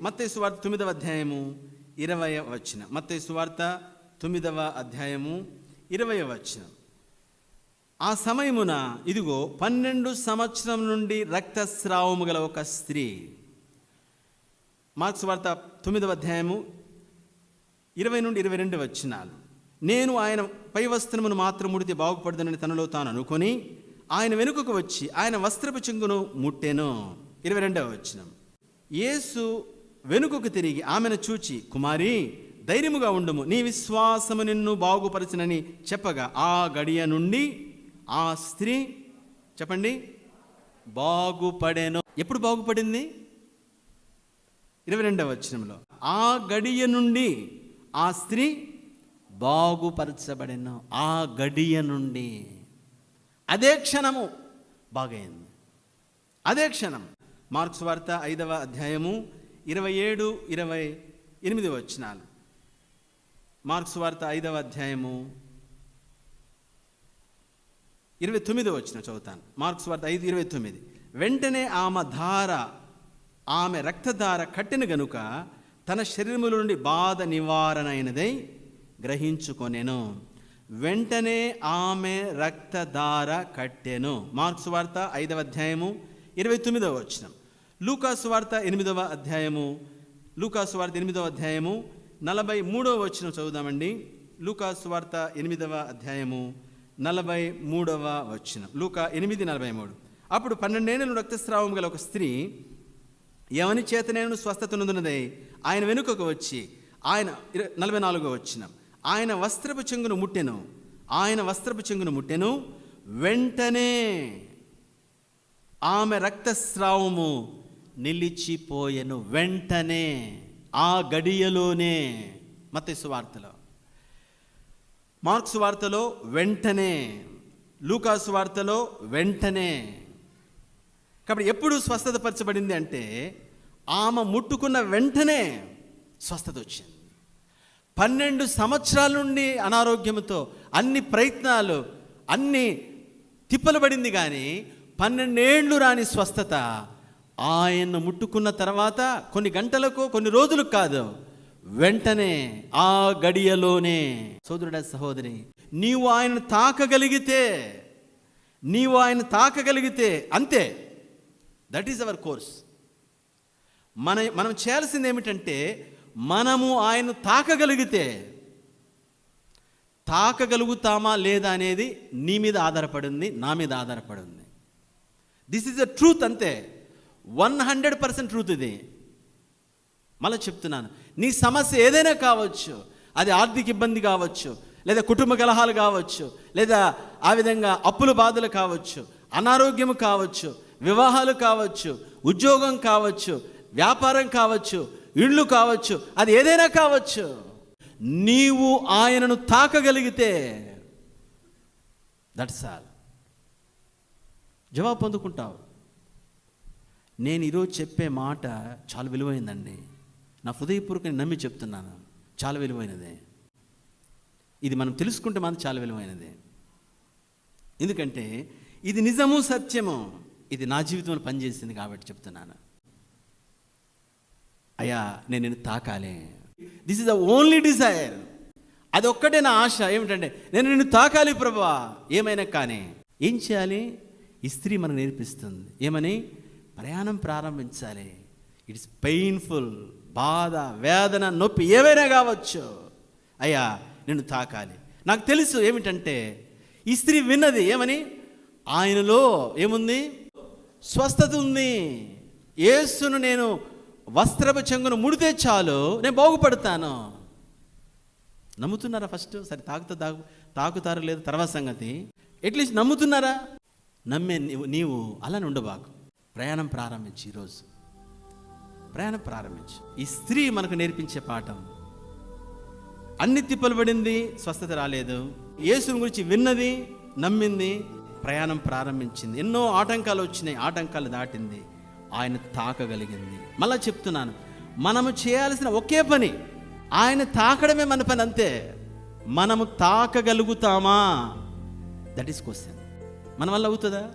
మత్తయి సువార్త తొమ్మిదవ అధ్యాయము ఇరవై వచ్చిన మత్తయి సువార్త తొమ్మిదవ అధ్యాయము ఇరవై వచ్చిన ఆ సమయమున ఇదిగో పన్నెండు సంవత్సరం నుండి రక్తస్రావము గల ఒక స్త్రీ. మార్క్స్ వార్త తొమ్మిదవ అధ్యాయము ఇరవై నుండి ఇరవై రెండు వచ్చినాలు నేను ఆయన పై వస్త్రమును మాత్రం ముడితే బాగుపడదనని తనలో తాను అనుకొని ఆయన వెనుకకు వచ్చి ఆయన వస్త్రపు చెంగును ముట్టెను. ఇరవై రెండవ వచ్చిన యేసు వెనుకకు తిరిగి ఆమెను చూచి కుమారి ధైర్యముగా ఉండుము. నీ విశ్వాసము నిన్ను బాగుపరచునని చెప్పగా ఆ గడియ నుండి ఆ స్త్రీ చెప్పండి బాగుపడేను. ఎప్పుడు బాగుపడింది? ఇరవై రెండవ వచనంలో. ఆ గడియ నుండి ఆ స్త్రీ బాగుపరచబడిన. ఆ గడియ నుండి. అదే క్షణము బాగైంది. అదే క్షణం. మార్క్స్ వార్త ఐదవ అధ్యాయము ఇరవై ఏడు ఇరవై ఎనిమిది వచనాలు. మార్క్స్ వార్త ఐదవ అధ్యాయము ఇరవై తొమ్మిది వచ్చిన చదువుతాను. మార్క్స్ వార్త ఐదు ఇరవై తొమ్మిది. వెంటనే ఆమె ధార ఆమె రక్తధార కట్టిన గనుక తన శరీరముల నుండి బాధ నివారణ అయినదై గ్రహించుకొనెను. వెంటనే ఆమె రక్తధార కట్టెను. మార్క్స్ వార్త ఐదవ అధ్యాయము ఇరవై తొమ్మిదవ వచ్చినాం లూకాసు వార్త ఎనిమిదవ అధ్యాయము. లూకాసు వార్త ఎనిమిదవ అధ్యాయము. నలభై మూడవ వచనం చదువుదామండి. లూకాసు వార్త ఎనిమిదవ అధ్యాయము. నలభై మూడవ వచనం. లూకా ఎనిమిది నలభై మూడు. అప్పుడు పన్నెండేళ్ళు రక్తస్రావం గల ఒక స్త్రీ ఎవని చేతనేను స్వస్థత నొందినదై? ఆయన వెనుకకు వచ్చి ఆయన నలభై నాలుగో వచ్చిన ఆయన వస్త్రపు చెంగును ముట్టెను. ఆయన వస్త్రపు చెంగును ముట్టెను. వెంటనే ఆమె రక్తస్రావము నిలిచిపోయెను వెంటనే ఆ గడియలోనే. మత్తయి వార్తలో. మార్క్స్ వార్తలో వెంటనే. లూకాస్ వార్తలో వెంటనే. కాబట్టి ఎప్పుడు స్వస్థత పరచబడింది అంటే ఆమె ముట్టుకున్న వెంటనే స్వస్థత వచ్చింది. పన్నెండు సంవత్సరాల నుండి అనారోగ్యంతో అన్ని ప్రయత్నాలు అన్ని తిప్పలు పడింది కానీ పన్నెండేండ్లు రాని స్వస్థత ఆయన ముట్టుకున్న తర్వాత కొన్ని గంటలకు కొన్ని రోజులకు కాదు వెంటనే ఆ గడియలోనే సోదరుడ సహోదరి నీవు ఆయన తాకగలిగితే నీవు ఆయన తాకగలిగితే అంతే. దట్ ఈస్ అవర్ కోర్స్ మన మనం చేయాల్సింది ఏమిటంటే మనము ఆయన తాకగలిగితే తాకగలుగుతామా లేదా అనేది నీ మీద ఆధారపడింది నా మీద ఆధారపడింది. దిస్ ఈజ్ ద ట్రూత్ అంతే. వన్ హండ్రెడ్ పర్సెంట్ ట్రూత్ ఇది. మళ్ళీ చెప్తున్నాను. నీ సమస్య ఏదైనా కావచ్చు అది ఆర్థిక ఇబ్బంది కావచ్చు లేదా కుటుంబ కలహాలు కావచ్చు లేదా ఆ విధంగా అప్పుల బాధలు కావచ్చు అనారోగ్యం కావచ్చు వివాహాలు కావచ్చు ఉద్యోగం కావచ్చు వ్యాపారం కావచ్చు ఇళ్ళు కావచ్చు అది ఏదైనా కావచ్చు. నీవు ఆయనను తాకగలిగితే దట్స్ ఆల్ జవాబు పొందుకుంటావు. నేను ఈరోజు చెప్పే మాట చాలా విలువైందండి. నా హృదయపూర్వకంగా నమ్మి చెప్తున్నాను. చాలా విలువైనదే. ఇది మనం తెలుసుకుంటే మాత్రం చాలా విలువైనదే. ఎందుకంటే ఇది నిజము సత్యము. ఇది నా జీవితంలో పనిచేసింది కాబట్టి చెప్తున్నాను. అయ్యా నేను నిన్ను తాకాలి. This is the only desire అది ఒక్కటే నా ఆశ. ఏమిటంటే నేను నిన్ను తాకాలి ప్రభా ఏమైనా కానీ. ఏం చేయాలి? ఈ స్త్రీ మనకు నేర్పిస్తుంది. ఏమని? ప్రయాణం ప్రారంభించాలి. ఇట్స్ పెయిన్ఫుల్ బాధ వేదన నొప్పి ఏవైనా కావచ్చు. అయ్యా నిన్ను తాకాలి. నాకు తెలుసు ఏమిటంటే ఈ స్త్రీ విన్నది ఏమని? ఆయనలో ఏముంది? స్వస్థత ఉంది. యేసును నేను వస్త్రపు చెంగును ముడితే చాలు నేను బాగుపడతాను. నమ్ముతున్నారా ఫస్ట్? సరే తాకుతా తాగు తాకుతారు లేదు తర్వాత సంగతి. అట్లీస్ట్ నమ్ముతున్నారా? నమ్మే నీవు నీవు అలానే ఉండబాకు ప్రయాణం ప్రారంభించి ఈరోజు ప్రయాణం ప్రారంభించి. ఈ స్త్రీ మనకు నేర్పించే పాఠం అన్ని తిప్పలు పడింది స్వస్థత రాలేదు. యేసుని గురించి విన్నది నమ్మింది ప్రయాణం ప్రారంభించింది. ఎన్నో ఆటంకాలు వచ్చినాయి ఆటంకాలు దాటింది. ఆయన తాకగలిగింది. మళ్ళా చెప్తున్నాను మనము చేయాల్సిన ఒకే పని ఆయన తాకడమే మన పని అంతే. మనము తాకగలుగుతామా? దట్ ఈస్ క్వశ్చన్ మన వల్ల అవుతుందా?